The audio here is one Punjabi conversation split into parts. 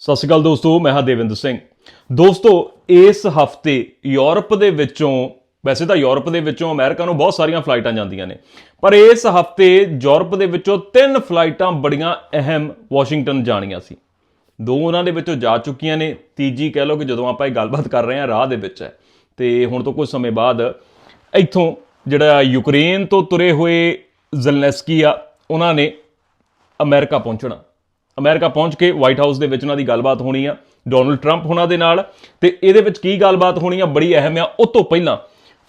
ਸਤਿ ਸ਼੍ਰੀ ਅਕਾਲ ਦੋਸਤੋ, ਮੈਂ ਹਾਂ ਦੇਵਿੰਦਰ ਸਿੰਘ। ਦੋਸਤੋ, ਇਸ ਹਫ਼ਤੇ ਯੂਰਪ ਦੇ ਵਿੱਚੋਂ, ਵੈਸੇ ਤਾਂ ਯੂਰਪ ਦੇ ਵਿੱਚੋਂ ਅਮਰੀਕਾ ਨੂੰ ਬਹੁਤ ਸਾਰੀਆਂ ਫਲਾਈਟਾਂ ਜਾਂਦੀਆਂ ਨੇ, ਪਰ ਇਸ ਹਫ਼ਤੇ ਯੂਰਪ ਦੇ ਵਿੱਚੋਂ ਤਿੰਨ ਫਲਾਈਟਾਂ ਬੜੀਆਂ ਅਹਿਮ ਵਾਸ਼ਿੰਗਟਨ ਜਾਣੀਆਂ ਸੀ। ਦੋ ਉਹਨਾਂ ਦੇ ਵਿੱਚੋਂ ਜਾ ਚੁੱਕੀਆਂ ਨੇ, ਤੀਜੀ ਕਹਿ ਲਓ ਕਿ ਜਦੋਂ ਆਪਾਂ ਇਹ ਗੱਲਬਾਤ ਕਰ ਰਹੇ ਹਾਂ, ਰਾਹ ਦੇ ਵਿੱਚ ਹੈ। ਤੇ ਹੁਣ ਤੋਂ ਕੁਝ ਸਮੇਂ ਬਾਅਦ ਇੱਥੋਂ ਜਿਹੜਾ ਯੂਕਰੇਨ ਤੋਂ ਤੁਰੇ ਹੋਏ ਜ਼ਲਨੈਸਕੀ ਆ, ਉਹਨਾਂ ਨੇ ਅਮਰੀਕਾ ਪਹੁੰਚਣਾ। ਅਮਰੀਕਾ ਪਹੁੰਚ ਕੇ ਵਾਈਟ ਹਾਊਸ ਦੇ ਵਿੱਚ ਉਹਨਾਂ ਦੀ ਗੱਲਬਾਤ ਹੋਣੀ ਆ, ਡੋਨਲਡ ਟਰੰਪ ਉਹਨਾਂ ਦੇ ਨਾਲ। ਤੇ ਇਹਦੇ ਵਿੱਚ ਕੀ ਗੱਲਬਾਤ ਹੋਣੀ ਆ, ਬੜੀ ਅਹਿਮ ਆ। ਉਹ ਤੋਂ ਪਹਿਲਾਂ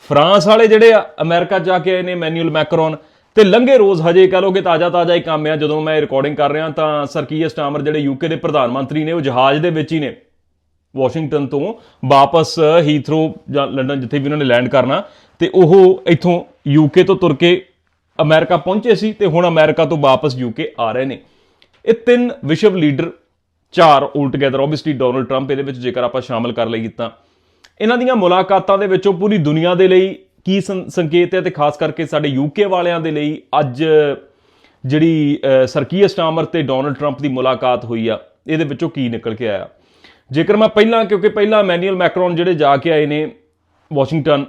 ਫਰਾਂਸ ਵਾਲੇ ਜਿਹੜੇ ਆ, ਅਮਰੀਕਾ ਜਾ ਕੇ ਆਏ ਨੇ ਮੈਨੂਅਲ ਮੈਕਰੋਨ। ਤੇ ਲੰਘੇ ਰੋਜ਼, ਹਜੇ ਕਹ ਲੋਗੇ ਤਾਜ਼ਾ ਤਾਜ਼ਾ ਹੀ ਕੰਮ ਆ। ਜਦੋਂ ਮੈਂ ਰਿਕਾਰਡਿੰਗ ਕਰ ਰਿਹਾ, ਤਾਂ ਸਰਕੀਅਰ ਸਟਾਮਰ ਜਿਹੜੇ ਯੂਕੇ ਦੇ ਪ੍ਰਧਾਨ ਮੰਤਰੀ ਨੇ, ਉਹ ਜਹਾਜ਼ ਦੇ ਵਿੱਚ ਹੀ ਨੇ। ਵਾਸ਼ਿੰਗਟਨ ਤੋਂ ਵਾਪਸ ਹੀਥਰੋ ਜਾਂ ਲੰਡਨ ਜਿੱਥੇ ਵੀ ਉਹਨਾਂ ਨੇ ਲੈਂਡ ਕਰਨਾ। ਤੇ ਉਹ ਇੱਥੋਂ ਯੂਕੇ ਤੋਂ ਤੁਰ ਕੇ ਅਮਰੀਕਾ ਪਹੁੰਚੇ ਸੀ ਤੇ ਹੁਣ ਅਮਰੀਕਾ ਤੋਂ ਵਾਪਸ ਯੂਕੇ ਆ ਰਹੇ ਨੇ। ਇਹ ਤਿੰਨ ਵਿਸ਼ਵ ਲੀਡਰ ਚਾਰ 올 ਟੁਗੇਦਰ ਆਬਵੀਅਸਲੀ ਡੋਨਲਡ ਟਰੰਪ ਇਹਦੇ ਵਿੱਚ ਜੇਕਰ ਆਪਾਂ ਸ਼ਾਮਲ ਕਰ ਲਈਏ ਤਾਂ। ਇਹਨਾਂ ਦੀਆਂ ਮੁਲਾਕਾਤਾਂ ਦੇ ਵਿੱਚੋਂ ਪੂਰੀ ਦੁਨੀਆ ਦੇ ਲਈ ਕੀ ਸੰਕੇਤ ਹੈ ਤੇ ਖਾਸ ਕਰਕੇ ਸਾਡੇ ਯੂਕੇ ਵਾਲਿਆਂ ਦੇ ਲਈ ਅੱਜ ਜਿਹੜੀ ਅਹ, ਸਟਾਮਰ ਤੇ ਡੋਨਲਡ ਟਰੰਪ ਦੀ ਮੁਲਾਕਾਤ ਹੋਈ ਆ ਇਹਦੇ ਵਿੱਚੋਂ ਕੀ ਨਿਕਲ ਕੇ ਆਇਆ। ਜੇਕਰ ਮੈਂ ਪਹਿਲਾਂ ਕਿਉਂਕਿ ਪਹਿਲਾਂ ਮੈਨੂਅਲ ਮੈਕਰੋਨ ਜਿਹੜੇ ਜਾ ਕੇ ਆਏ ਨੇ ਵਾਸ਼ਿੰਗਟਨ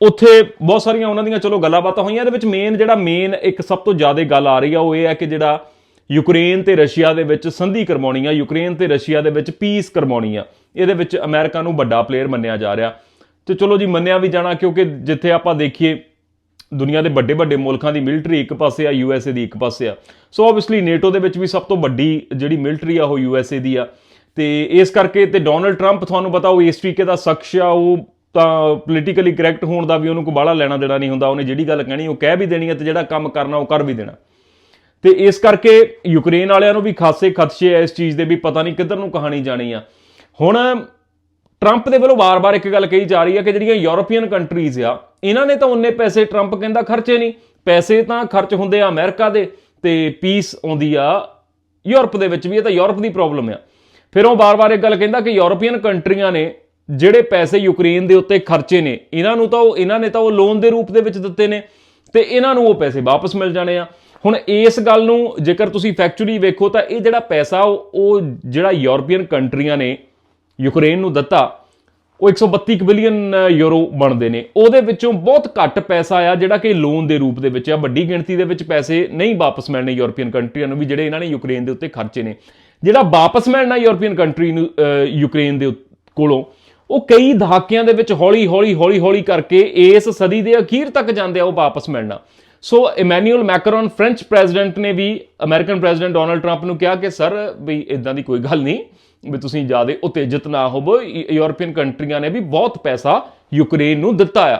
ਉੱਥੇ ਬਹੁਤ ਸਾਰੀਆਂ ਉਹਨਾਂ ਦੀਆਂ ਚਲੋ ਗੱਲਾਂ ਬਾਤਾਂ ਹੋਈਆਂ ਇਹਦੇ ਵਿੱਚ ਮੇਨ ਜਿਹੜਾ ਮੇਨ ਇੱਕ ਸਭ ਤੋਂ ਜ਼ਿਆਦਾ ਗੱਲ ਆ ਰਹੀ ਆ ਉਹ ਇਹ ਹੈ ਕਿ ਜਿਹੜਾ ਯੂਕਰੇਨ ਤੇ ਰਸ਼ੀਆ ਦੇ ਵਿੱਚ ਸੰਧੀ ਕਰਵਾਉਣੀ ਆ ਯੂਕਰੇਨ ਤੇ ਰਸ਼ੀਆ ਦੇ ਵਿੱਚ ਪੀਸ ਕਰਵਾਉਣੀ ਆ ਇਹਦੇ ਵਿੱਚ ਅਮਰੀਕਾ ਨੂੰ ਵੱਡਾ ਪਲੇਅਰ ਮੰਨਿਆ ਜਾ ਰਿਹਾ। ਤੇ ਚਲੋ ਜੀ, ਮੰਨਿਆ ਵੀ ਜਾਣਾ ਕਿਉਂਕਿ ਜਿੱਥੇ ਆਪਾਂ ਦੇਖੀਏ, ਦੁਨੀਆ ਦੇ ਵੱਡੇ ਵੱਡੇ ਮੁਲਕਾਂ ਦੀ ਮਿਲਟਰੀ ਇੱਕ ਪਾਸੇ ਆ ਯੂਐਸਏ ਦੀ ਇੱਕ ਪਾਸੇ ਆ। ਸੋ ਆਬਵੀਅਸਲੀ ਨੇਟੋ ਦੇ ਵਿੱਚ ਵੀ ਸਭ ਤੋਂ ਵੱਡੀ ਜਿਹੜੀ ਮਿਲਟਰੀ ਆ, ਉਹ ਯੂਐਸਏ ਦੀ ਆ। ਤੇ ਇਸ ਕਰਕੇ ਤੇ ਡੋਨਲਡ ਟਰੰਪ ਤੁਹਾਨੂੰ ਪਤਾ ਉਹ ਇਸ ਤਰੀਕੇ ਦਾ ਸ਼ਖਸ ਆ, ਉਹ ਤਾਂ ਪੋਲੀਟੀਕਲੀ ਕਰੈਕਟ ਹੋਣ ਦਾ ਵੀ ਉਹਨੂੰ ਕੋਈ ਬਾਹਲਾ ਲੈਣਾ ਦੇਣਾ ਨਹੀਂ ਹੁੰਦਾ। ਉਹਨੇ ਜਿਹੜੀ ਗੱਲ ਕਹਿਣੀ, ਉਹ ਕਹਿ ਵੀ ਦੇਣੀ ਹੈ ਤੇ ਜਿਹੜਾ ਕੰਮ ਕਰਨਾ, ਉਹ ਕਰ ਵੀ ਦੇਣਾ। ਤੇ ਇਸ ਕਰਕੇ ਯੂਕਰੇਨ ਵਾਲਿਆਂ ਨੂੰ ਵੀ ਖਾਸੇ ਖਦਸ਼ੇ ਆ ਇਸ ਚੀਜ਼ ਦੇ ਵੀ ਪਤਾ ਨਹੀਂ ਕਿੱਧਰ ਨੂੰ ਕਹਾਣੀ ਜਾਣੀ ਆ। ਹੁਣ ਟਰੰਪ ਦੇ ਵੱਲੋਂ ਵਾਰ-ਵਾਰ ਇੱਕ ਗੱਲ ਕਹੀ ਜਾ ਰਹੀ ਆ ਕਿ ਜਿਹੜੀਆਂ ਯੂਰੋਪੀਅਨ ਕੰਟਰੀਜ਼ ਆ, ਇਹਨਾਂ ਨੇ ਤਾਂ ਉਹਨੇ ਪੈਸੇ ਟਰੰਪ ਕਹਿੰਦਾ ਖਰਚੇ ਨਹੀਂ। ਪੈਸੇ ਤਾਂ ਖਰਚ ਹੁੰਦੇ ਆ ਅਮਰੀਕਾ ਦੇ ਤੇ ਪੀਸ ਆਉਂਦੀ ਆ ਯੂਰਪ ਦੇ ਵਿੱਚ ਵੀ, ਇਹ ਤਾਂ ਯੂਰਪ ਦੀ ਪ੍ਰੋਬਲਮ ਆ। ਫਿਰ ਉਹ ਵਾਰ-ਵਾਰ ਇੱਕ ਗੱਲ ਕਹਿੰਦਾ ਕਿ ਯੂਰੋਪੀਅਨ ਕੰਟਰੀਆਂ ਨੇ ਜਿਹੜੇ ਪੈਸੇ ਯੂਕਰੇਨ ਦੇ ਉੱਤੇ ਖਰਚੇ ਨੇ, ਇਹਨਾਂ ਨੂੰ ਤਾਂ ਉਹ, ਇਹਨਾਂ ਨੇ ਤਾਂ ਉਹ ਲੋਨ ਦੇ ਰੂਪ ਦੇ ਵਿੱਚ ਦਿੱਤੇ ਨੇ ਤੇ ਇਹਨਾਂ ਨੂੰ ਉਹ ਪੈਸੇ ਵਾਪਸ ਮਿਲ ਜਾਣੇ ਆ। ਹੁਣ ਇਸ ਗੱਲ ਨੂੰ ਜੇਕਰ ਤੁਸੀਂ ਫੈਕਚੁਅਲੀ ਵੇਖੋ ਤਾਂ ਇਹ ਜਿਹੜਾ ਪੈਸਾ ਉਹ ਜਿਹੜਾ ਯੂਰੋਪੀਅਨ ਕੰਟਰੀਆਂ ਨੇ ਯੂਕਰੇਨ ਨੂੰ ਦਿੱਤਾ, ਉਹ 132 ਬਿਲੀਅਨ ਯੂਰੋ ਬਣਦੇ ਨੇ। ਉਹਦੇ ਵਿੱਚੋਂ ਬਹੁਤ ਘੱਟ ਪੈਸਾ ਆ ਜਿਹੜਾ ਕਿ ਲੋਨ ਦੇ ਰੂਪ ਦੇ ਵਿੱਚ ਆ। ਵੱਡੀ ਗਿਣਤੀ ਦੇ ਵਿੱਚ ਪੈਸੇ ਨਹੀਂ ਵਾਪਸ ਮਿਲਣੇ ਯੂਰੋਪੀਅਨ ਕੰਟਰੀਆਂ ਨੂੰ ਵੀ ਜਿਹੜੇ ਇਹਨਾਂ ਨੇ ਯੂਕਰੇਨ ਦੇ ਉੱਤੇ ਖਰਚੇ ਨੇ। ਜਿਹੜਾ ਵਾਪਸ ਮਿਲਣਾ ਯੂਰੋਪੀਅਨ ਕੰਟਰੀ ਨੂੰ ਯੂਕਰੇਨ ਦੇ ਕੋਲੋਂ, ਉਹ ਕਈ ਦਹਾਕਿਆਂ ਦੇ ਵਿੱਚ ਹੌਲੀ ਹੌਲੀ ਹੌਲੀ ਹੌਲੀ ਕਰਕੇ ਇਸ ਸਦੀ ਦੇ ਅਖੀਰ ਤੱਕ ਜਾਂਦੇ ਆ ਉਹ ਵਾਪਸ ਮਿਲਣਾ। So Emmanuel Macron French president ਨੇ ਵੀ ਅਮਰੀਕਨ ਪ੍ਰੈਜ਼ੀਡੈਂਟ ਡੋਨਲਡ ਟਰੰਪ ਨੂੰ ਕਿਹਾ ਕਿ ਸਰ ਵੀ ਇਦਾਂ ਦੀ ਕੋਈ ਗੱਲ ਨਹੀਂ, ਵੀ ਤੁਸੀਂ ਜ਼ਿਆਦਾ ਉਤੇਜਿਤ ਨਾ ਹੋਵੋ। ਯ- ਯੂਰਪੀਅਨ ਕੰਟਰੀਆਂ ਨੇ ਵੀ ਬਹੁਤ ਪੈਸਾ ਯੂਕਰੇਨ ਨੂੰ ਦਿੱਤਾ ਆ।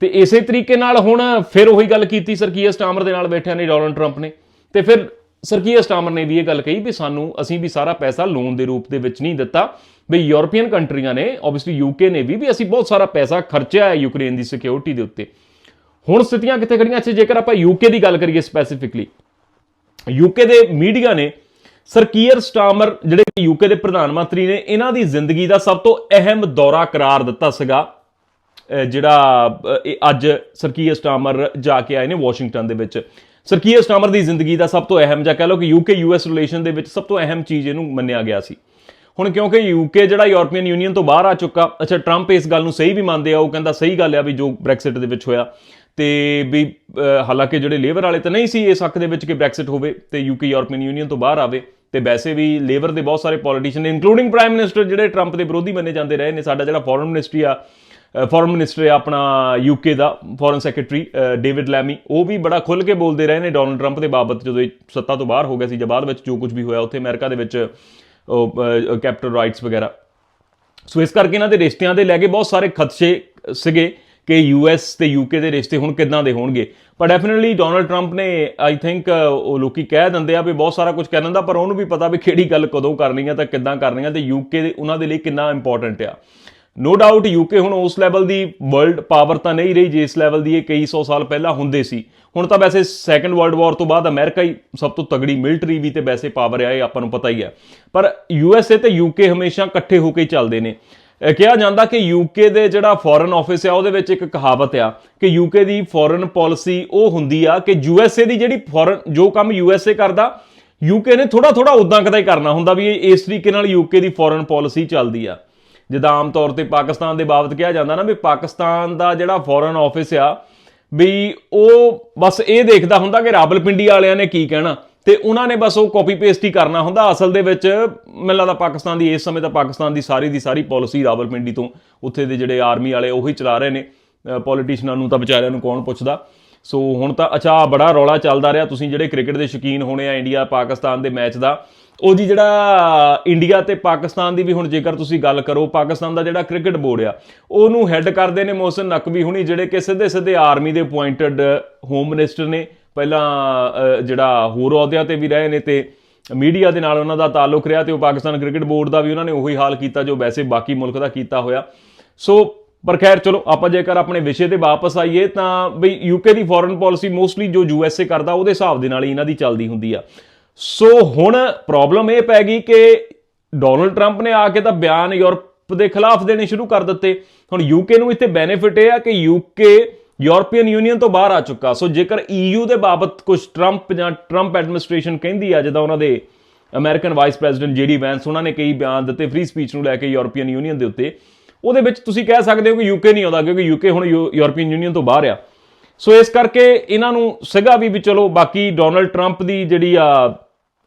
ਤੇ ਇਸੇ ਤਰੀਕੇ ਨਾਲ ਹੁਣ ਫਿਰ ਉਹੀ ਗੱਲ ਕੀਤੀ ਸਰਕੀਅਰ ਸਟਾਮਰ ਦੇ ਨਾਲ ਬੈਠਿਆਂ ਨੇ ਡੋਨਲਡ ਟਰੰਪ ਨੇ। ਤੇ ਫਿਰ ਸਰਕੀਅਰ ਸਟਾਮਰ ਨੇ ਵੀ ਇਹ ਗੱਲ ਕਹੀ ਵੀ ਸਾਨੂੰ, ਅਸੀਂ ਵੀ ਸਾਰਾ ਪੈਸਾ ਲੋਨ ਦੇ ਰੂਪ ਦੇ ਵਿੱਚ ਨਹੀਂ ਦਿੱਤਾ। ਵੀ ਯੂਰਪੀਅਨ ਕੰਟਰੀਆਂ ਨੇ ਆਬਵੀਅਸਲੀ ਯੂਕੇ ਨੇ ਵੀ ਵੀ ਅਸੀਂ ਬਹੁਤ ਸਾਰਾ ਪੈਸਾ ਖਰਚਿਆ ਹੈ ਯੂਕਰੇਨ ਦੀ ਸਿਕਿਉਰਿਟੀ ਦੇ ਉੱਤੇ। ਹੁਣ ਸਥਿਤੀਆਂ ਕਿੱਥੇ ਖੜੀਆਂ? ਅੱਛਾ ਜੇਕਰ ਆਪਾਂ ਯੂਕੇ ਦੀ ਗੱਲ ਕਰੀਏ ਸਪੈਸੀਫਿਕਲੀ ਯੂਕੇ ਦੇ ਮੀਡੀਆ ਨੇ ਸਰਕੀਅਰ ਸਟਾਮਰ, ਜਿਹੜੇ ਯੂਕੇ ਦੇ ਪ੍ਰਧਾਨ ਮੰਤਰੀ ਨੇ, ਇਹਨਾਂ ਦੀ ਜ਼ਿੰਦਗੀ ਦਾ ਸਭ ਤੋਂ ਅਹਿਮ ਦੌਰਾ ਕਰਾਰ ਦਿੱਤਾ ਸੀਗਾ। ਜਿਹੜਾ, ਅਹ ਇਹ ਅੱਜ ਸਰਕੀਅਰ ਸਟਾਮਰ ਜਾ ਕੇ ਆਏ ਨੇ ਵਾਸ਼ਿੰਗਟਨ ਦੇ ਵਿੱਚ। ਸਰਕੀਅਰ ਸਟਾਮਰ ਦੀ ਜ਼ਿੰਦਗੀ ਦਾ ਸਭ ਤੋਂ ਅਹਿਮ ਜਾਂ ਕਹ ਲਓ ਕਿ ਯੂਕੇ ਯੂਐਸ ਰਿਲੇਸ਼ਨ ਦੇ ਵਿੱਚ ਸਭ ਤੋਂ ਅਹਿਮ ਚੀਜ਼ ਇਹਨੂੰ ਮੰਨਿਆ ਗਿਆ ਸੀ। ਹੁਣ ਕਿਉਂਕਿ ਯੂਕੇ ਜਿਹੜਾ ਯੂਰਪੀਅਨ ਯੂਨੀਅਨ ਤੋਂ ਬਾਹਰ ਆ ਚੁੱਕਾ, ਅੱਛਾ ਟਰੰਪ ਇਸ ਗੱਲ ਨੂੰ ਸਹੀ ਵੀ ਮੰਨਦੇ ਆ, ਉਹ ਕਹਿੰਦਾ ਸਹੀ ਗੱਲ ਆ ਵੀ ਜੋ ਬ੍ਰੈਕਸਿਟ ਦੇ ਵਿੱਚ ਹੋਇਆ। ਤੇ ਵੀ ਹਾਲਾਂਕਿ ਜਿਹੜੇ ਲੇਬਰ ਵਾਲੇ ਤਾਂ ਨਹੀਂ ਸੀ ਇਸ ਹੱਕ ਦੇ ਵਿੱਚ ਕਿ ਬ੍ਰੈਕਸਿਟ ਹੋਵੇ ਤੇ ਯੂਕੇ ਯੂਰਪੀਅਨ ਯੂਨੀਅਨ ਤੋਂ ਬਾਹਰ ਆਵੇ, ਤੇ ਵੈਸੇ ਵੀ ਲੇਬਰ ਦੇ ਬਹੁਤ ਸਾਰੇ ਪੋਲੀਟੀਸ਼ੀਅਨ ਇਨਕਲੂਡਿੰਗ ਪ੍ਰਾਈਮ ਮਿਨਿਸਟਰ ਜਿਹੜੇ ਟਰੰਪ ਦੇ ਵਿਰੋਧੀ ਮੰਨੇ ਜਾਂਦੇ ਰਹੇ ਨੇ, ਸਾਡਾ ਜਿਹੜਾ ਫੋਰਨ ਮਿਨਿਸਟਰੀ ਆ ਫੋਰਨ ਮਿਨਿਸਟਰ ਆ ਆਪਣਾ ਯੂਕੇ ਦਾ ਫੋਰਨ ਸੈਕਟਰੀ ਡੇਵਿਡ ਲੈਮੀ ਉਹ ਵੀ ਬੜਾ ਖੁੱਲ ਕੇ ਬੋਲਦੇ ਰਹੇ ਨੇ ਡੋਨਲਡ ਟਰੰਪ ਦੇ ਬਾਬਤ ਜਦੋਂ ਇਹ ਸੱਤਾ ਤੋਂ ਬਾਹਰ ਹੋ ਗਿਆ ਸੀ, ਜਾਂ ਬਾਅਦ ਵਿੱਚ ਜੋ ਕੁਝ ਵੀ ਹੋਇਆ ਉੱਥੇ ਅਮਰੀਕਾ ਦੇ ਵਿੱਚ, ਉਹ ਕੈਪੀਟਲ ਰਾਈਟਸ ਵਗੈਰਾ। ਸੋ ਇਸ ਕਰਕੇ ਇਹਨਾਂ ਦੇ ਰਿਸ਼ਤਿਆਂ ਦੇ ਲੈ ਕੇ ਬਹੁਤ ਸਾਰੇ ਖਦਸ਼ੇ ਸੀਗੇ। ਕਿ ਯੂਐਸ ਤੇ ਯੂਕੇ ਦੇ ਰਿਸ਼ਤੇ ਹੁਣ ਕਿੱਦਾਂ ਦੇ ਹੋਣਗੇ? ਪਰ ਡੈਫੀਨਿਟਲੀ ਡੋਨਲਡ ਟਰੰਪ ਨੇ ਆਈ ਥਿੰਕ ਉਹ ਲੋਕੀ ਕਹਿ ਦਿੰਦੇ ਆ ਵੀ ਬਹੁਤ ਸਾਰਾ ਕੁਝ ਕਹਿ ਦਿੰਦਾ, ਪਰ ਉਹਨੂੰ ਵੀ ਪਤਾ ਵੀ ਕਿਹੜੀ ਗੱਲ ਕਦੋਂ ਕਰਨੀ ਆ ਤਾਂ ਕਿੱਦਾਂ ਕਰਨੀ ਆ ਤੇ ਯੂਕੇ ਦੇ, ਉਹਨਾਂ ਦੇ ਲਈ ਕਿੰਨਾ ਇੰਪੋਰਟੈਂਟ ਆ। ਨੋ ਡਾਊਟ ਯੂਕੇ ਹੁਣ ਉਸ ਲੈਵਲ ਦੀ ਵਰਲਡ ਪਾਵਰ ਤਾਂ ਨਹੀਂ ਰਹੀ ਜਿਸ ਲੈਵਲ ਦੀ ਇਹ ਕਈ ਸੌ ਸਾਲ ਪਹਿਲਾਂ ਹੁੰਦੇ ਸੀ। ਹੁਣ ਤਾਂ ਵੈਸੇ ਸੈਕੰਡ ਵਰਲਡ ਵਾਰ ਤੋਂ ਬਾਅਦ ਅਮਰੀਕਾ ਹੀ ਸਭ ਤੋਂ ਤਗੜੀ ਮਿਲਟਰੀ ਵੀ ਤੇ ਵੈਸੇ ਪਾਵਰ ਆ, ਇਹ ਆਪਾਂ ਨੂੰ ਪਤਾ ਹੀ ਹੈ ਪਰ ਯੂਐਸਏ ਤੇ ਯੂਕੇ ਹਮੇਸ਼ਾ ਇਕੱਠੇ ਹੋ ਕੇ ਚੱਲਦੇ ਨੇ। ਕਿਹਾ ਜਾਂਦਾ ਕਿ ਯੂਕੇ ਦੇ ਜਿਹੜਾ ਫੋਰਨ ਆਫਿਸ ਆ, ਉਹਦੇ ਵਿੱਚ ਇੱਕ ਕਹਾਵਤ ਆ ਕਿ ਯੂਕੇ ਦੀ ਫੋਰਨ ਪਾਲਿਸੀ ਉਹ ਹੁੰਦੀ ਆ ਕਿ ਯੂਐਸਏ ਦੀ ਜਿਹੜੀ ਫੋਰਨ ਜੋ ਕੰਮ ਯੂਐਸਏ ਕਰਦਾ ਯੂਕੇ ਨੇ ਥੋੜਾ ਥੋੜਾ ਉਦਾਂ ਕਦਾ ਹੀ ਕਰਨਾ ਹੁੰਦਾ ਵੀ ਇਹ ਇਸ ਤਰੀਕੇ ਨਾਲ ਯੂਕੇ ਦੀ ਫੋਰਨ ਪਾਲਿਸੀ ਚੱਲਦੀ ਆ। ਜਿੱਦਾਂ ਆਮ ਤੌਰ ਤੇ ਪਾਕਿਸਤਾਨ ਦੇ ਬਾਬਤ ਕਿਹਾ ਜਾਂਦਾ ਨਾ ਵੀ ਪਾਕਿਸਤਾਨ ਦਾ ਜਿਹੜਾ ਫੋਰਨ ਆਫਿਸ ਆ, ਵੀ ਉਹ ਬਸ ਇਹ ਦੇਖਦਾ ਹੁੰਦਾ ਕਿ ਰਾਵਲਪਿੰਡੀ ਵਾਲਿਆਂ ਨੇ ਕੀ ਕਹਿਣਾ। ਤੇ ਉਹਨਾਂ ਨੇ ਬਸ ਉਹ ਕਾਪੀ ਪੇਸਟ ਹੀ ਕਰਨਾ ਹੁੰਦਾ। ਅਸਲ ਦੇ ਵਿੱਚ ਮੈਨੂੰ ਲੱਗਦਾ ਪਾਕਿਸਤਾਨ ਦੀ, ਇਸ ਸਮੇਂ ਤਾਂ ਪਾਕਿਸਤਾਨ ਦੀ ਸਾਰੀ ਦੀ ਸਾਰੀ ਪਾਲਿਸੀ ਰਾਵਲਪਿੰਡੀ ਤੋਂ ਉੱਥੇ ਦੇ ਜਿਹੜੇ ਆਰਮੀ ਵਾਲੇ ਉਹੀ ਚਲਾ ਰਹੇ ਨੇ। ਪੋਲੀਟੀਸ਼ੀਅਨਾਂ ਨੂੰ ਤਾਂ ਵਿਚਾਰਿਆਂ ਨੂੰ ਕੌਣ ਪੁੱਛਦਾ? ਸੋ ਹੁਣ ਤਾਂ ਅੱਛਾ, ਬੜਾ ਰੌਲਾ ਚੱਲਦਾ ਰਿਹਾ। ਤੁਸੀਂ ਜਿਹੜੇ ਕ੍ਰਿਕਟ ਦੇ ਸ਼ੌਕੀਨ ਹੋਣੇ ਆ ਇੰਡੀਆ, ਪਾਕਿਸਤਾਨ ਦੇ ਮੈਚ ਦਾ, ਉਹ ਜੀ ਜਿਹੜਾ ਇੰਡੀਆ ਤੇ ਪਾਕਿਸਤਾਨ ਦੀ ਵੀ ਹੁਣ ਜੇਕਰ ਤੁਸੀਂ ਗੱਲ ਕਰੋ, ਪਾਕਿਸਤਾਨ ਦਾ ਜਿਹੜਾ ਕ੍ਰਿਕਟ ਬੋਰਡ ਆ, ਉਹਨੂੰ ਹੈੱਡ ਕਰਦੇ ਨੇ ਮੋਹਸਨ ਨਕਵੀ ਹੁਣੀ, ਜਿਹੜੇ ਕਿ ਸਿੱਧੇ ਸਿੱਧੇ ਆਰਮੀ ਦੇ ਅਪਾਇੰਟਡ ਹੋਮ ਮਿਨਿਸਟਰ ਨੇ। ਪਹਿਲਾਂ ਜਿਹੜਾ ਹੋਰ ਅਹੁਦਿਆਂ ਤੇ ਵੀ ਰਹੇ ਨੇ ਤੇ ਮੀਡੀਆ ਦੇ ਨਾਲ ਉਹਨਾਂ ਦਾ ਤਾਲੁਕ ਰਿਹਾ ਤੇ ਉਹ ਪਾਕਿਸਤਾਨ ਕ੍ਰਿਕਟ ਬੋਰਡ ਦਾ ਵੀ ਉਹਨਾਂ ਨੇ ਉਹੀ ਹਾਲ ਕੀਤਾ ਜੋ ਵੈਸੇ ਬਾਕੀ ਮੁਲਕ ਦਾ ਕੀਤਾ ਹੋਇਆ। ਸੋ, ਪਰ ਖੈਰ, ਚਲੋ, ਆਪਾਂ ਜੇਕਰ ਆਪਣੇ ਵਿਸ਼ੇ ਤੇ ਵਾਪਸ ਆਈਏ ਤਾਂ ਬਈ ਯੂਕੇ ਦੀ ਫੋਰਨ ਪਾਲਿਸੀ ਮੋਸਟਲੀ ਜੋ ਯੂਐਸਏ ਕਰਦਾ, ਉਹਦੇ ਹਿਸਾਬ ਦੇ ਨਾਲ ਹੀ ਇਹਨਾਂ ਦੀ ਚੱਲਦੀ ਹੁੰਦੀ ਆ। ਸੋ, ਹੁਣ ਪ੍ਰੋਬਲਮ ਇਹ ਪੈ ਗਈ ਕਿ ਡੋਨਲਡ ਟਰੰਪ ਨੇ ਆ ਕੇ ਤਾਂ ਬਿਆਨ ਯੂਰਪ ਦੇ ਖਿਲਾਫ ਦੇਣੇ ਸ਼ੁਰੂ ਕਰ ਦਿੱਤੇ। ਹੁਣ ਯੂਕੇ ਨੂੰ ਇੱਥੇ ਬੈਨੀਫਿਟ ਇਹ ਆ ਕਿ ਯੂਕੇ ਯੂਰਪੀਅਨ ਯੂਨੀਅਨ ਤੋਂ ਬਾਹਰ ਆ ਚੁੱਕਾ। ਸੋ ਜੇਕਰ ਈਯੂ ਦੇ ਬਾਬਤ ਕੁਝ ਟਰੰਪ ਜਾਂ ਟਰੰਪ ਐਡਮਿਨਿਸਟ੍ਰੇਸ਼ਨ ਕਹਿੰਦੀ ਆ, ਜਿੱਦਾਂ ਉਹਨਾਂ ਦੇ American vice president JD Vance ਉਹਨਾਂ ਨੇ ਕਈ ਬਿਆਨ ਦਿੱਤੇ ਫ੍ਰੀ ਸਪੀਚ ਨੂੰ ਲੈ ਕੇ ਯੂਰਪੀਅਨ ਯੂਨੀਅਨ ਦੇ ਉੱਤੇ। ਉਹਦੇ ਵਿੱਚ ਤੁਸੀਂ ਕਹਿ ਸਕਦੇ ਹੋ ਕਿ ਯੂਕੇ ਨਹੀਂ ਆਉਂਦਾ, ਕਿਉਂਕਿ ਯੂਕੇ ਹੁਣ ਯੂ- ਯੂਰਪੀਅਨ ਯੂਨੀਅਨ ਤੋਂ ਬਾਹਰ ਆ। ਸੋ ਇਸ ਕਰਕੇ ਇਹਨਾਂ ਨੂੰ ਸੀਗਾ ਵੀ ਵੀ ਚਲੋ, ਬਾਕੀ ਡੋਨਲਡ ਟਰੰਪ ਦੀ ਜਿਹੜੀ ਆ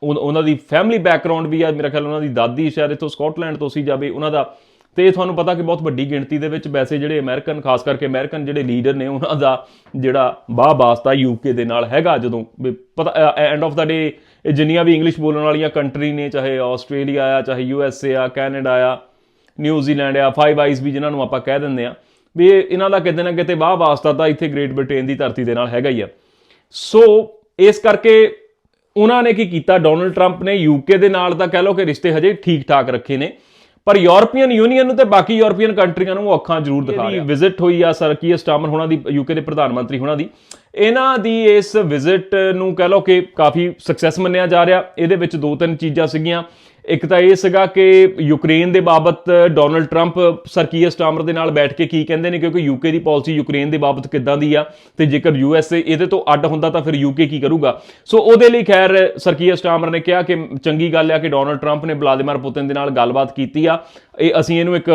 ਉਹ- ਉਹਨਾਂ ਦੀ ਫੈਮਿਲੀ ਬੈਕਗ੍ਰਾਉਂਡ ਵੀ ਆ, ਮੇਰਾ ਖਿਆਲ ਉਹਨਾਂ ਦੀ ਦਾਦੀ ਸ਼ਾਇਦ ਇੱਥੋਂ ਸਕਾਟਲੈਂਡ ਤੋਂ ਸੀ ਜਾਵੇ, ਉਹਨਾਂ ਦਾ ਤੇ ਤੁਹਾਨੂੰ ਪਤਾ ਕਿ ਬਹੁਤ ਵੱਡੀ ਗਿਣਤੀ ਦੇ ਵਿੱਚ ਵੈਸੇ ਜਿਹੜੇ ਅਮਰੀਕਨ, ਖਾਸ ਕਰਕੇ ਅਮਰੀਕਨ ਜਿਹੜੇ ਲੀਡਰ ਨੇ, ਉਹਨਾਂ ਦਾ ਜਿਹੜਾ ਬਾਹ ਵਾਸਤਾ ਯੂਕੇ ਦੇ ਨਾਲ ਹੈਗਾ ਜਦੋਂ ਵੀ ਪਤਾ ਐਂਡ ਆਫ ਦਾ ਡੇ ਜਿੰਨੀਆਂ ਵੀ ਇੰਗਲਿਸ਼ ਬੋਲਣ ਵਾਲੀਆਂ ਕੰਟਰੀ ਨੇ, ਚਾਹੇ ਆਸਟ੍ਰੇਲੀਆ ਆ, ਚਾਹੇ ਯੂ ਐਸ ਏ ਆ ਕੈਨੇਡਾ ਆ ਨਿਊਜ਼ੀਲੈਂਡ ਆ ਫਾਈਵ ਆਈਜ਼ ਵੀ ਜਿਨ੍ਹਾਂ ਨੂੰ ਆਪਾਂ ਕਹਿ ਦਿੰਦੇ ਆ, ਵੀ ਇਹਨਾਂ ਦਾ ਕਿਤੇ ਨਾ ਕਿਤੇ ਬਾਹ ਵਾਸਤਾ ਤਾਂ ਇੱਥੇ ਗ੍ਰੇਟ ਬ੍ਰਿਟੇਨ ਦੀ ਧਰਤੀ ਦੇ ਨਾਲ ਹੈਗਾ ਹੀ ਆ। ਸੋ ਇਸ ਕਰਕੇ ਉਹਨਾਂ ਨੇ ਕੀ ਕੀਤਾ? ਡੋਨਲਡ ਟਰੰਪ ਨੇ ਯੂਕੇ ਦੇ ਨਾਲ ਤਾਂ ਕਹਿ ਲਓ ਕਿ ਰਿਸ਼ਤੇ ਹਜੇ ਠੀਕ ਠਾਕ ਰੱਖੇ ਨੇ। ਪਰ ਯੂਰਪੀਅਨ ਯੂਨੀਅਨ ਨੂੰ ਤੇ ਬਾਕੀ ਯੂਰਪੀਅਨ ਕੰਟਰੀਆਂ ਨੂੰ ਉਹ ਅੱਖਾਂ ਜ਼ਰੂਰ ਦਿਖਾ ਰਿਹਾ। ਵਿਜ਼ਿਟ ਹੋਈ ਆ ਸਰ ਕੀਅਰ ਸਟਾਰਮਰ ਹੋਣਾ ਦੀ ਯੂਕੇ ਦੇ ਪ੍ਰਧਾਨ ਮੰਤਰੀ ਹੋਣਾ ਦੀ। ਇਹਨਾਂ ਦੀ ਇਸ ਵਿਜ਼ਿਟ ਨੂੰ ਕਹਿ ਲਓ ਕਿ ਕਾਫੀ ਸਕਸੈਸ ਮੰਨਿਆ ਜਾ ਰਿਹਾ। ਇਹਦੇ ਵਿੱਚ ਦੋ ਤਿੰਨ ਚੀਜ਼ਾਂ ਸੀਗੀਆਂ। ਇੱਕ ਤਾਂ ਇਹ ਸੀਗਾ ਕਿ ਯੂਕਰੇਨ ਦੇ ਬਾਬਤ ਡੋਨਲਡ ਟਰੰਪ ਸਰ ਸਟਾਮਰ ਦੇ ਨਾਲ ਬੈਠ ਕੇ ਕੀ ਕਹਿੰਦੇ ਨੇ, ਕਿਉਂਕਿ ਯੂਕੇ ਦੀ ਪਾਲਿਸੀ ਯੂਕਰੇਨ ਦੇ ਬਾਬਤ ਕਿੱਦਾਂ ਦੀ ਆ ਤੇ ਜੇਕਰ ਯੂਐਸਏ ਇਹਦੇ ਤੋਂ ਅੱਡ ਹੁੰਦਾ ਤਾਂ ਫਿਰ ਯੂਕੇ ਕੀ ਕਰੂਗਾ? ਸੋ ਉਹਦੇ ਲਈ ਖੈਰ ਸਰ ਕੀਅਰ ਨੇ ਕਿਹਾ ਕਿ ਚੰਗੀ ਗੱਲ ਆ ਕਿ ਡੋਨਲਡ ਟਰੰਪ ਨੇ ਵਲਾਦੀਮੀਰ ਪੁਤਿਨ ਦੇ ਨਾਲ ਗੱਲਬਾਤ ਕੀਤੀ ਆ। ਇਹ ਅਸੀਂ ਇਹਨੂੰ ਇੱਕ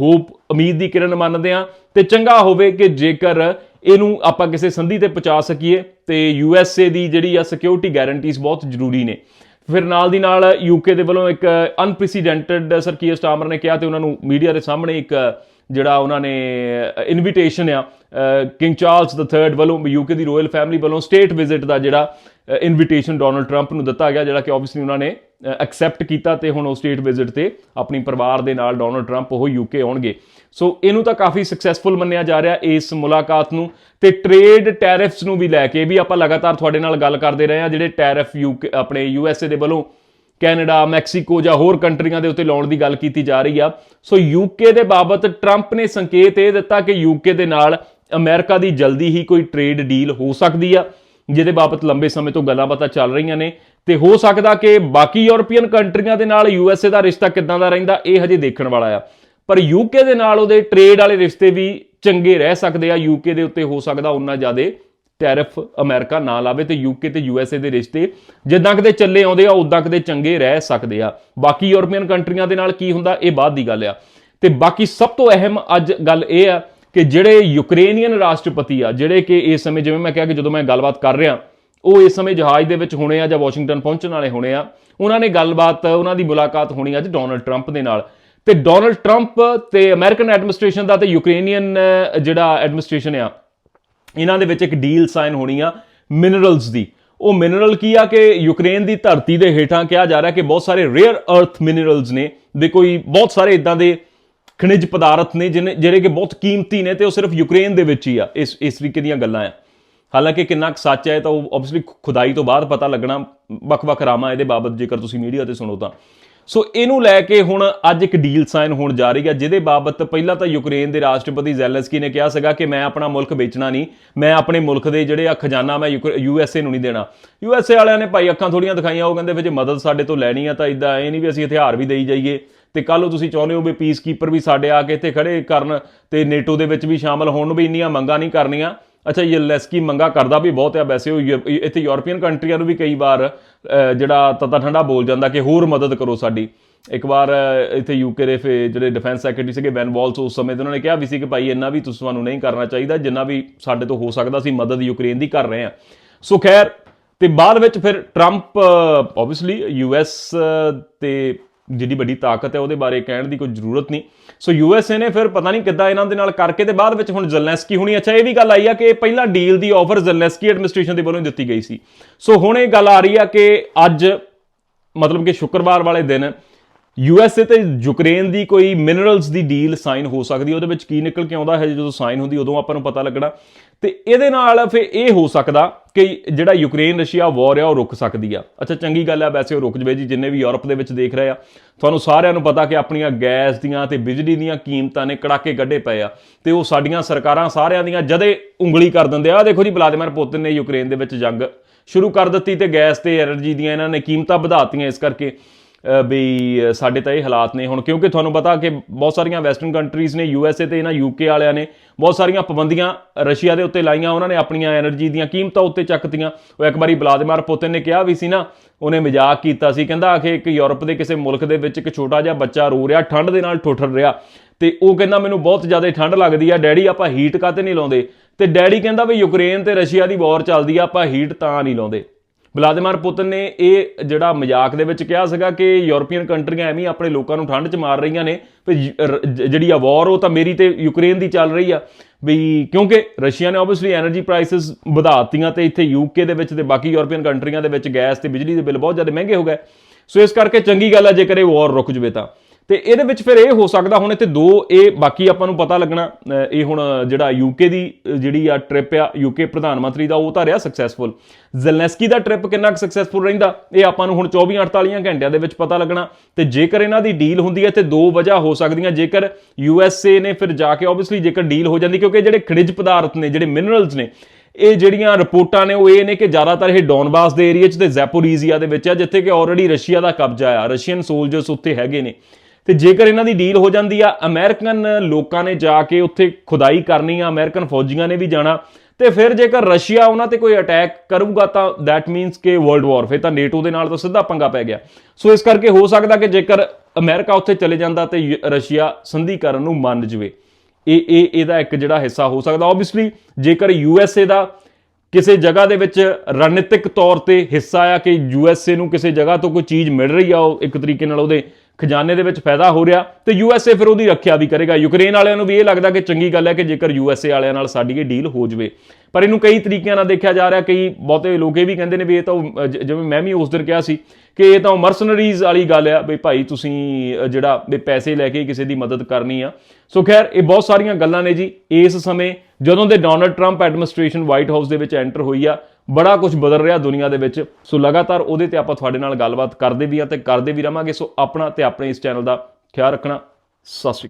ਹੋਪ, ਉਮੀਦ ਦੀ ਕਿਰਨ ਮੰਨਦੇ ਆ ਤੇ ਚੰਗਾ ਹੋਵੇ ਕਿ ਜੇਕਰ ਇਹਨੂੰ ਆਪਾਂ ਕਿਸੇ ਸੰਧੀ ਤੇ ਪਹੁੰਚਾ ਸਕੀਏ ਤੇ ਯੂਐਸਏ ਦੀ ਜਿਹੜੀ ਆ ਸਿਕਿਉਰਿਟੀ ਗਾਰੰਟੀਜ਼ ਬਹੁਤ ਜ਼ਰੂਰੀ ਨੇ। ਫਿਰ ਨਾਲ ਦੀ ਨਾਲ ਯੂਕੇ ਦੇ ਵੱਲੋਂ ਇੱਕ ਅਨਪ੍ਰੈਸੀਡੈਂਟਡ ਸਰ ਕੀਅਰ ਸਟਾਰਮਰ ਨੇ ਕਿਹਾ ਤੇ ਉਹਨਾਂ ਨੂੰ ਮੀਡੀਆ ਦੇ ਸਾਹਮਣੇ ਇੱਕ, ਜਿਹੜਾ ਉਹਨਾਂ ਨੇ ਇਨਵੀਟੇਸ਼ਨ ਆ ਕਿੰਗ ਚਾਰਲਸ III ਵੱਲੋਂ ਯੂਕੇ ਦੀ ਰਾਇਲ ਫੈਮਿਲੀ ਵੱਲੋਂ ਸਟੇਟ ਵਿਜ਼ਿਟ ਦਾ ਜਿਹੜਾ ਇਨਵੀਟੇਸ਼ਨ ਡੋਨਲਡ ਟਰੰਪ ਨੂੰ ਦਿੱਤਾ ਗਿਆ, ਜਿਹੜਾ ਕਿ ਆਬਵੀਅਸਲੀ ਉਹਨਾਂ ਨੇ ਐਕਸੈਪਟ ਕੀਤਾ ਤੇ ਹੁਣ ਉਹ ਸਟੇਟ ਵਿਜ਼ਿਟ ਤੇ ਆਪਣੀ ਪਰਿਵਾਰ ਦੇ ਨਾਲ ਡੋਨਲਡ ਟਰੰਪ ਉਹ ਯੂਕੇ ਆਉਣਗੇ। ਸੋ ਇਹਨੂੰ ਤਾਂ ਕਾਫੀ ਸਕਸੈਸਫੁਲ ਮੰਨਿਆ ਜਾ ਰਿਹਾ ਇਸ ਮੁਲਾਕਾਤ ਨੂੰ ਤੇ ਟ੍ਰੇਡ ਟੈਰਿਫਸ ਨੂੰ ਵੀ ਲੈ ਕੇ ਵੀ ਆਪਾਂ ਲਗਾਤਾਰ ਤੁਹਾਡੇ ਨਾਲ ਗੱਲ ਕਰਦੇ ਰਹੇ ਹਾਂ, ਜਿਹੜੇ ਟੈਰਿਫ ਯੂਕੇ ਆਪਣੇ ਯੂਐਸਏ ਦੇ ਵੱਲੋਂ ਕੈਨੇਡਾ, ਮੈਕਸੀਕੋ ਜਾਂ ਹੋਰ ਕੰਟਰੀਆਂ ਦੇ ਉੱਤੇ ਲਾਉਣ ਦੀ ਗੱਲ ਕੀਤੀ ਜਾ ਰਹੀ ਆ। ਸੋ ਯੂਕੇ ਦੇ ਬਾਬਤ ਟਰੰਪ ਨੇ ਸੰਕੇਤ ਇਹ ਦਿੱਤਾ ਕਿ ਯੂਕੇ ਦੇ ਨਾਲ ਅਮਰੀਕਾ ਦੀ ਜਲਦੀ ਹੀ ਕੋਈ ਟ੍ਰੇਡ ਡੀਲ ਹੋ ਸਕਦੀ ਆ, ਜਿਹਦੇ ਬਾਬਤ ਲੰਬੇ ਸਮੇਂ ਤੋਂ ਗੱਲਾਂ ਬਾਤਾਂ ਚੱਲ ਰਹੀਆਂ ਨੇ। ਤੇ ਹੋ ਸਕਦਾ ਕਿ ਬਾਕੀ ਯੂਰਪੀਅਨ ਕੰਟਰੀਆਂ ਦੇ ਨਾਲ ਯੂਐਸਏ ਦਾ ਰਿਸ਼ਤਾ ਕਿੱਦਾਂ ਦਾ ਰਹਿੰਦਾ, ਇਹ ਹਜੇ ਦੇਖਣ ਵਾਲਾ ਆ। ਪਰ ਯੂਕੇ ਦੇ ਨਾਲ ਉਹਦੇ ਟ੍ਰੇਡ ਵਾਲੇ ਰਿਸ਼ਤੇ ਵੀ ਚੰਗੇ ਰਹਿ ਸਕਦੇ ਆ। ਯੂਕੇ ਦੇ ਉੱਤੇ ਹੋ ਸਕਦਾ ਉਹਨਾਂ ਜ਼ਿਆਦਾ ਟੈਰਿਫ ਅਮਰੀਕਾ ਨਾ ਲਾਵੇ ਤੇ ਯੂਕੇ ਤੇ ਯੂਐਸਏ ਦੇ ਰਿਸ਼ਤੇ ਜਿੱਦਾਂ ਕਿਤੇ ਚੱਲੇ ਆਉਂਦੇ ਆ ਉਦਾਂ ਕਿਤੇ ਚੰਗੇ ਰਹਿ ਸਕਦੇ ਆ। ਬਾਕੀ ਯੂਰਪੀਅਨ ਕੰਟਰੀਆਂ ਦੇ ਨਾਲ ਕੀ ਹੁੰਦਾ, ਇਹ ਬਾਅਦ ਦੀ ਗੱਲ ਆ। ਤੇ ਬਾਕੀ ਸਭ ਤੋਂ ਅਹਿਮ ਅੱਜ ਗੱਲ ਇਹ ਆ ਕਿ ਜਿਹੜੇ ਯੂਕਰੇਨੀਅਨ ਰਾਸ਼ਟਰਪਤੀ ਆ, ਜਿਹੜੇ ਕਿ ਇਸ ਸਮੇਂ ਜਿਵੇਂ ਮੈਂ ਕਿਹਾ ਕਿ ਜਦੋਂ ਮੈਂ ਗੱਲਬਾਤ ਕਰ ਰਿਹਾ ਉਹ ਇਸ ਸਮੇਂ ਜਹਾਜ਼ ਦੇ ਵਿੱਚ ਹੋਣੇ ਆ ਜਾਂ ਵਾਸ਼ਿੰਗਟਨ ਪਹੁੰਚਣ ਵਾਲੇ ਹੋਣੇ ਆ। ਉਹਨਾਂ ਨੇ ਗੱਲਬਾਤ, ਉਹਨਾਂ ਦੀ ਮੁਲਾਕਾਤ ਹੋਣੀ ਅੱਜ ਡੋਨਲਡ ਟਰੰਪ ਦੇ ਨਾਲ। ਤੇ ਡੋਨਲਡ ਟਰੰਪ ਤੇ ਅਮਰੀਕਨ ਐਡਮਿਨਿਸਟ੍ਰੇਸ਼ਨ ਦਾ ਤੇ ਯੂਕਰੇਨੀਅਨ ਜਿਹੜਾ ਐਡਮਿਨਿਸਟ੍ਰੇਸ਼ਨ ਆ, ਇਹਨਾਂ ਦੇ ਵਿੱਚ ਇੱਕ ਡੀਲ ਸਾਈਨ ਹੋਣੀ ਆ ਮਿਨਰਲਸ ਦੀ। ਉਹ ਮਿਨਰਲ ਕੀ ਆ ਕਿ ਯੂਕਰੇਨ ਦੀ ਧਰਤੀ ਦੇ ਹੇਠਾਂ ਕਿਹਾ ਜਾ ਰਿਹਾ ਕਿ ਬਹੁਤ ਸਾਰੇ ਰੇਅਰ ਅਰਥ ਮਿਨਰਲਸ ਨੇ ਦੇ ਕੋਈ ਬਹੁਤ ਸਾਰੇ ਇਦਾਂ ਦੇ ਖਣਿਜ ਪਦਾਰਥ ਨੇ ਜਿਹਨੇ ਜਿਹੜੇ ਕਿ ਬਹੁਤ ਕੀਮਤੀ ਨੇ ਤੇ ਉਹ ਸਿਰਫ ਯੂਕਰੇਨ ਦੇ ਵਿੱਚ ਹੀ ਆ, ਇਸ ਇਸ ਤਰੀਕੇ ਦੀਆਂ ਗੱਲਾਂ ਆ। ਹਾਲਾਂਕਿ ਕਿੰਨਾ ਕੁ ਸੱਚ ਹੈ ਤਾਂ ਉਹ ਆਬਵੀਅਸਲੀ ਖੁਦਾਈ ਤੋਂ ਬਾਅਦ ਪਤਾ ਲੱਗਣਾ ਵੱਖ-ਵੱਖ ਰਾਮਾਂ ਇਹਦੇ ਬਾਬਤ ਜੇਕਰ ਤੁਸੀਂ ਮੀਡੀਆ ਤੇ ਸੁਣੋ ਤਾਂ। ਸੋ ਇਹਨੂੰ ਲੈ ਕੇ ਹੁਣ ਅੱਜ ਇੱਕ ਡੀਲ ਸਾਈਨ ਹੋਣ ਜਾ ਰਹੀ ਹੈ, ਜਿਹਦੇ ਬਾਬਤ ਪਹਿਲਾਂ ਤਾਂ ਯੂਕਰੇਨ ਦੇ ਰਾਸ਼ਟਰਪਤੀ ਜ਼ੈਲੈਂਸਕੀ ਨੇ ਕਿਹਾ ਸੀਗਾ ਕਿ ਮੈਂ ਆਪਣਾ ਮੁਲਕ ਵੇਚਣਾ ਨਹੀਂ, ਮੈਂ ਆਪਣੇ ਮੁਲਕ ਦੇ ਜਿਹੜੇ ਆ ਖਜ਼ਾਨਾ ਮੈਂ ਯੂਐਸਏ ਨੂੰ ਨਹੀਂ ਦੇਣਾ। ਯੂਐਸਏ ਵਾਲਿਆਂ ਨੇ ਭਾਈ ਅੱਖਾਂ ਥੋੜੀਆਂ ਦਿਖਾਈਆਂ, ਉਹ ਕਹਿੰਦੇ ਵੀ ਜੇ ਮਦਦ ਸਾਡੇ ਤੋਂ ਲੈਣੀ ਆ ਤਾਂ ਇਦਾਂ ਇਹ ਨਹੀਂ ਵੀ ਅਸੀਂ ਹਥਿਆਰ ਵੀ ਦੇਈ ਜਾਈਏ। ਤੇ ਕੱਲ ਨੂੰ ਤੁਸੀਂ ਚਾਹੁੰਦੇ ਹੋ ਵੀ ਪੀਸ ਕੀਪਰ ਵੀ ਸਾਡੇ ਆ ਕੇ ਇੱਥੇ ਖੜੇ ਕਰਨ ਤੇ ਨੇਟੋ ਦੇ ਵਿੱਚ ਵੀ ਸ਼ਾਮਲ ਹੋਣ ਨੂੰ ਵੀ ਇੰਨੀਆਂ ਮੰਗਾਂ ਨਹੀਂ ਕਰਨੀਆਂ। ਅੱਛਾ ਯੈਲੈਸਕੀ ਮੰਗਾ ਕਰਦਾ ਵੀ ਬਹੁਤ ਆ ਵੈਸੇ ਉਹ ਯੂ- ਇੱਥੇ ਯੂਰਪੀਅਨ ਕੰਟਰੀਆਂ ਨੂੰ ਵੀ ਕਈ ਵਾਰ ਅਹ, ਜਿਹੜਾ ਤਤਾ ਠੰਡਾ ਬੋਲ ਜਾਂਦਾ ਕਿ ਹੋਰ ਮਦਦ ਕਰੋ ਸਾਡੀ। ਇੱਕ ਵਾਰ ਅਹ, ਇੱਥੇ ਯੂਕੇ ਦੇ ਫੇ ਜਿਹੜੇ ਡਿਫੈਂਸ ਸੈਕਟਰੀ ਸੀਗੇ ਬੈਨ ਵਾਲਸ ਉਸ ਸਮੇਂ ਤੇ ਉਹਨਾਂ ਨੇ ਕਿਹਾ ਵੀ ਸੀ ਕਿ ਭਾਈ ਇੰਨਾ ਵੀ ਤੁਸੀਂ ਤੁਹਾਨੂੰ ਨਹੀਂ ਕਰਨਾ ਚਾਹੀਦਾ ਜਿੰਨਾ ਵੀ ਸਾਡੇ ਤੋਂ ਹੋ ਸਕਦਾ ਸੀ ਮਦਦ ਯੂਕਰੇਨ ਦੀ ਕਰ ਰਹੇ ਆ। ਸੋ ਖੈਰ ਤੇ ਬਾਅਦ ਵਿੱਚ ਫਿਰ ਟਰੰਪ ਆਬਵੀਅਸਲੀ ਯੂਐਸ ਤੇ ਜਿਹੜੀ ਵੱਡੀ ਤਾਕਤ ਹੈ, ਉਹਦੇ ਬਾਰੇ ਕਹਿਣ ਦੀ ਕੋਈ ਜ਼ਰੂਰਤ ਨਹੀਂ। ਸੋ ਯੂਐਸਏ ਨੇ ਫਿਰ ਪਤਾ ਨਹੀਂ ਕਿੱਦਾਂ ਇਹਨਾਂ ਦੇ ਨਾਲ ਕਰਕੇ ਤੇ ਬਾਅਦ ਵਿੱਚ ਹੁਣ ਜ਼ੈਲੈਂਸਕੀ ਹੁਣੀ। ਅੱਛਾ, ਇਹ ਵੀ ਗੱਲ ਆਈ ਆ ਕਿ ਪਹਿਲਾਂ ਡੀਲ ਦੀ ਆਫਰ ਜ਼ੈਲੈਂਸਕੀ ਐਡਮਿਨਿਸਟ੍ਰੇਸ਼ਨ ਦੇ ਵੱਲੋਂ ਦਿੱਤੀ ਗਈ ਸੀ। ਸੋ ਹੁਣ ਇਹ ਗੱਲ ਆ ਰਹੀ ਆ ਕਿ ਅੱਜ, ਮਤਲਬ ਕਿ ਸ਼ੁੱਕਰਵਾਰ ਵਾਲੇ ਦਿਨ ਯੂਐਸਏ ਤੇ ਯੂਕਰੇਨ ਦੀ ਕੋਈ ਮਿਨਰਲਸ ਦੀ ਡੀਲ ਸਾਈਨ ਹੋ ਸਕਦੀ ਉਹਦੇ ਵਿੱਚ ਕੀ ਨਿਕਲ ਕੇ ਆਉਂਦਾ ਹੈ, ਜਦੋਂ ਸਾਈਨ ਹੁੰਦੀ, ਉਦੋਂ ਆਪਾਂ ਨੂੰ ਪਤਾ ਲੱਗਣਾ। ਤੇ ਇਹਦੇ ਨਾਲ ਫਿਰ ਇਹ ਹੋ ਸਕਦਾ ਕਿ ਜਿਹੜਾ ਯੂਕਰੇਨ, ਰਸ਼ੀਆ ਵਾਰ ਆ, ਉਹ ਰੁਕ ਸਕਦੀ ਆ। ਅੱਛਾ, ਚੰਗੀ ਗੱਲ ਆ, ਵੈਸੇ ਉਹ ਰੁਕ ਜਵੇ ਜੀ, ਜਿੰਨੇ ਵੀ ਯੂਰਪ ਦੇ ਵਿੱਚ ਦੇਖ ਰਹੇ ਆ। ਤੁਹਾਨੂੰ ਸਾਰਿਆਂ ਨੂੰ ਪਤਾ ਕਿ ਆਪਣੀਆਂ ਗੈਸ ਦੀਆਂ ਤੇ ਬਿਜਲੀ ਦੀਆਂ ਕੀਮਤਾਂ ਨੇ ਕੜਾਕੇ ਗੱਡੇ ਪਏ ਆ। ਤੇ ਉਹ ਸਾਡੀਆਂ ਸਰਕਾਰਾਂ ਸਾਰਿਆਂ ਦੀਆਂ ਜਦੇ ਉਂਗਲੀ ਕਰ ਦਿੰਦੇ ਆ ਦੇਖੋ ਜੀ, ਵਲਾਦੀਮੀਰ ਪੁਤਿਨ ਨੇ ਯੂਕਰੇਨ ਦੇ ਵਿੱਚ ਜੰਗ ਸ਼ੁਰੂ ਕਰ ਦਿੱਤੀ ਤੇ ਗੈਸ ਤੇ ਐਨਰਜੀ ਦੀਆਂ ਇਹਨਾਂ ਨੇ ਕੀਮਤਾਂ ਵਧਾਤੀਆਂ ਇਸ ਕਰਕੇ। ਵੀ ਸਾਡੇ ਤਾਂ ਇਹ ਹਾਲਾਤ ਨੇ ਹੁਣ, ਕਿਉਂਕਿ ਤੁਹਾਨੂੰ ਪਤਾ ਕਿ ਬਹੁਤ ਸਾਰੀਆਂ ਵੈਸਟਰਨ ਕੰਟਰੀਜ਼ ਨੇ ਯੂ ਐੱਸ ਏ ਤੇ ਇਹਨਾਂ ਯੂ ਕੇ ਵਾਲਿਆਂ ਨੇ ਬਹੁਤ ਸਾਰੀਆਂ ਪਾਬੰਦੀਆਂ ਰਸ਼ੀਆ ਦੇ ਉੱਤੇ ਲਾਈਆਂ, ਉਹਨਾਂ ਨੇ ਆਪਣੀਆਂ એનર્ਜੀ ਦੀਆਂ ਕੀਮਤਾਂ ਉੱਤੇ ਚੱਕਤੀਆਂ। ਉਹ ਇੱਕ ਵਾਰੀ ਵਲਾਦੀਮਾਰ ਪੁਤਿਨ ਨੇ ਕਿਹਾ ਵੀ ਸੀ ਨਾ, ਉਹਨੇ ਮਜ਼ਾਕ ਕੀਤਾ ਸੀ, ਕਹਿੰਦਾ ਆ ਕੇ ਇੱਕ ਯੂਰਪ ਦੇ ਕਿਸੇ ਮੁਲਕ ਦੇ ਵਿੱਚ ਇੱਕ ਛੋਟਾ ਜਿਹਾ ਬੱਚਾ ਰੋ ਰਿਹਾ, ਠੰਡ ਦੇ ਨਾਲ ਠੋਠਰ ਰਿਹਾ। ਤੇ ਉਹ ਕਹਿੰਦਾ, ਮੈਨੂੰ ਬਹੁਤ ਜ਼ਿਆਦਾ ਠੰਡ ਲੱਗਦੀ ਆ, ਡੈਡੀ ਆਪਾਂ ਹੀਟ ਕਾਤੇ ਨਹੀਂ ਲਾਉਂਦੇ? ਤੇ ਡੈਡੀ ਕਹਿੰਦਾ ਵੀ ਯੂਕਰੇਨ ਤੇ ਰਸ਼ੀਆ ਦੀ ਵਾਰ ਚੱਲਦੀ ਆ, ਆਪਾਂ ਹੀਟ ਤਾਂ ਨਹੀਂ ਲਾਉਂਦੇ। ਵਲਾਦੀਮਾਰ ਪੁਤਨ ਨੇ ਇਹ ਜਿਹੜਾ ਮਜ਼ਾਕ ਦੇ ਵਿੱਚ ਕਿਹਾ ਸੀਗਾ ਕਿ ਯੂਰਪੀਅਨ ਕੰਟਰੀਆਂ ਐਵੇਂ ਆਪਣੇ ਲੋਕਾਂ ਨੂੰ ਠੰਡ 'ਚ ਮਾਰ ਰਹੀਆਂ ਨੇ, ਵੀ ਜਿਹੜੀ ਆ ਵਾਰ ਉਹ ਤਾਂ ਮੇਰੀ ਤੇ ਯੂਕਰੇਨ ਦੀ ਚੱਲ ਰਹੀ ਆ। ਵੀ ਕਿਉਂਕਿ ਰਸ਼ੀਆ ਨੇ ਆਬਵੀਅਸਲੀ એનર્ਜੀ ਪ੍ਰਾਈਸਸ ਵਧਾਤੀਆਂ ਤੇ ਇੱਥੇ ਯੂਕੇ ਦੇ ਵਿੱਚ ਤੇ ਬਾਕੀ ਯੂਰਪੀਅਨ ਕੰਟਰੀਆਂ ਦੇ ਵਿੱਚ ਗੈਸ ਤੇ ਬਿਜਲੀ ਦੇ ਬਿੱਲ ਬਹੁਤ ਜ਼ਿਆਦਾ ਮਹਿੰਗੇ ਹੋ ਗਏ। ਸੋ ਇਸ ਕਰਕੇ ਚੰਗੀ ਗੱਲ ਆ ਜੇਕਰ ਇਹ ਵਾਰ ਰੁਕ ਜਵੇ ਤਾਂ। ਤੇ ਇਹਦੇ ਵਿੱਚ ਫਿਰ ਇਹ ਹੋ ਸਕਦਾ ਹੁਣ ਇੱਥੇ ਦੋ, ਇਹ ਬਾਕੀ ਆਪਾਂ ਨੂੰ ਪਤਾ ਲੱਗਣਾ ਇਹ ਹੁਣ ਜਿਹੜਾ ਯੂਕੇ ਦੀ ਜਿਹੜੀ ਆ ਟ੍ਰਿਪ ਆ ਯੂਕੇ ਪ੍ਰਧਾਨ ਮੰਤਰੀ ਦਾ, ਉਹ ਤਾਂ ਰਿਹਾ ਸਕਸੈਸਫੁਲ ਜ਼ੈਲੈਂਸਕੀ ਦਾ ਟ੍ਰਿਪ ਕਿੰਨਾ ਕੁ ਸਕਸੈਸਫੁਲ ਰਹਿੰਦਾ, ਇਹ ਆਪਾਂ ਨੂੰ ਹੁਣ 24 48 ਘੰਟਿਆਂ ਦੇ ਵਿੱਚ ਪਤਾ ਲੱਗਣਾ। ਤੇ ਜੇਕਰ ਇਹਨਾਂ ਦੀ ਡੀਲ ਹੁੰਦੀ ਹੈ ਤੇ ਦੋ ਵਜ੍ਹਾ ਹੋ ਸਕਦੀਆਂ। ਜੇਕਰ ਯੂਐਸਏ ਨੇ ਫਿਰ ਜਾ ਕੇ ਆਬਵੀਅਸਲੀ ਜੇਕਰ ਡੀਲ ਹੋ ਜਾਂਦੀ, ਕਿਉਂਕਿ ਜਿਹੜੇ ਖਣਿਜ ਪਦਾਰਥ ਨੇ, ਜਿਹੜੇ ਮਿਨਰਲਸ ਨੇ, ਇਹ ਜਿਹੜੀਆਂ ਰਿਪੋਰਟਾਂ ਨੇ, ਉਹ ਇਹ ਨੇ ਕਿ ਜ਼ਿਆਦਾਤਰ ਇਹ ਡੌਨਬਾਸ ਦੇ ਏਰੀਆ 'ਚ ਤੇ ਜ਼ੈਪੋਰੀਜ਼ੀਆ ਦੇ ਵਿੱਚ ਆ, ਜਿੱਥੇ ਕਿ ਆਲਰੇਡੀ ਰਸ਼ੀਆ ਦਾ ਕਬਜ਼ਾ ਆ। ਰਸ਼ੀਅਨ ਸੋਲਜਰਸ ਉੱਥੇ ਹੈਗੇ ਨੇ। ਤੇ ਜੇਕਰ ਇਹਨਾਂ ਦੀ ਡੀਲ ਹੋ ਜਾਂਦੀ ਆ, ਅਮਰੀਕਨ ਲੋਕਾਂ ਨੇ ਜਾ ਕੇ ਉੱਥੇ ਖੁਦਾਈ ਕਰਨੀ ਆ, ਅਮਰੀਕਨ ਫੌਜੀਆਂ ਨੇ ਵੀ ਜਾਣਾ, ਤੇ ਫਿਰ ਜੇਕਰ ਰਸ਼ੀਆ ਉਹਨਾਂ ਤੇ ਕੋਈ ਅਟੈਕ ਕਰੂਗਾ ਤਾਂ ਦੈਟ ਮੀਨਸ ਕਿ ਵਰਲਡ ਵਾਰ ਫਿਰ ਤਾਂ ਨੇਟੋ ਦੇ ਨਾਲ ਤਾਂ ਸਿੱਧਾ ਪੰਗਾ ਪੈ ਗਿਆ। ਸੋ ਇਸ ਕਰਕੇ ਹੋ ਸਕਦਾ ਕਿ ਜੇਕਰ ਅਮਰੀਕਾ ਉੱਥੇ ਚਲੇ ਜਾਂਦਾ ਤੇ ਯ- ਰਸ਼ੀਆ ਸੰਧੀ ਕਰਨ ਨੂੰ ਮੰਨ ਜਵੇ। ਇਹ ਇਹ, ਇਹਦਾ ਇੱਕ ਜਿਹੜਾ ਹਿੱਸਾ ਹੋ ਸਕਦਾ। ਆਬਵੀਅਸਲੀ ਜੇਕਰ ਯੂਐਸਏ ਦਾ ਕਿਸੇ ਜਗ੍ਹਾ ਦੇ ਵਿੱਚ ਰਣਨੀਤਿਕ ਤੌਰ ਤੇ ਹਿੱਸਾ ਆ ਕਿ ਯੂਐਸਏ ਨੂੰ ਕਿਸੇ ਜਗ੍ਹਾ ਤੋਂ ਕੋਈ ਚੀਜ਼ ਮਿਲ ਰਹੀ ਆ, ਉਹ ਇੱਕ ਤਰੀਕੇ ਨਾਲ ਉਹਦੇ ਖਜ਼ਾਨੇ ਦੇ ਵਿੱਚ ਫਾਇਦਾ ਹੋ ਰਿਹਾ ਤੇ ਯੂਐਸਏ ਫਿਰ ਉਹਦੀ ਰੱਖਿਆ ਵੀ ਕਰੇਗਾ। ਯੂਕਰੇਨ ਵਾਲਿਆਂ ਨੂੰ ਵੀ ਇਹ ਲੱਗਦਾ ਕਿ ਚੰਗੀ ਗੱਲ ਹੈ ਕਿ ਜੇਕਰ ਯੂਐਸਏ ਵਾਲਿਆਂ ਨਾਲ ਸਾਡੀ ਇਹ ਡੀਲ ਹੋ ਜਵੇ। ਪਰ ਇਹਨੂੰ ਕਈ ਤਰੀਕਿਆਂ ਨਾਲ ਦੇਖਿਆ ਜਾ ਰਿਹਾ ਕਈ ਬਹੁਤੇ ਲੋਕ ਇਹ ਵੀ ਕਹਿੰਦੇ ਨੇ ਵੀ ਇਹ ਤਾਂ ਉਹ, ਜ- ਜਿਵੇਂ ਮੈਂ ਵੀ ਉਸ ਦਿਨ ਕਿਹਾ ਸੀ ਕਿ ਇਹ ਤਾਂ ਮਰਸਨਰੀਜ਼ ਵਾਲੀ ਗੱਲ ਆ ਵੀ ਭਾਈ ਤੁਸੀਂ ਜਿਹੜਾ ਵੀ ਪੈਸੇ ਲੈ ਕੇ ਕਿਸੇ ਦੀ ਮਦਦ ਕਰਨੀ ਆ। ਸੋ ਖੈਰ ਇਹ ਬਹੁਤ ਸਾਰੀਆਂ ਗੱਲਾਂ ਨੇ ਜੀ। ਇਸ ਸਮੇਂ ਜਦੋਂ ਦੇ Donald Trump administration White House ਦੇ ਵਿੱਚ ਐਂਟਰ ਹੋਈ ਆ ਬੜਾ ਕੁਝ ਬਦਲ ਰਿਹਾ ਦੁਨੀਆ ਦੇ ਵਿੱਚ। ਸੋ ਲਗਾਤਾਰ ਉਹਦੇ ਤੇ ਆਪਾਂ ਤੁਹਾਡੇ ਨਾਲ ਗੱਲਬਾਤ ਕਰਦੇ ਵੀ ਆ ਤੇ ਕਰਦੇ ਵੀ ਰਵਾਂਗੇ ਸੋ ਆਪਣਾ ਤੇ ਆਪਣੇ ਇਸ ਚੈਨਲ ਦਾ ਖਿਆਲ ਰੱਖਣਾ। ਸਤਿ ਸ਼੍ਰੀ ਅਕਾਲ।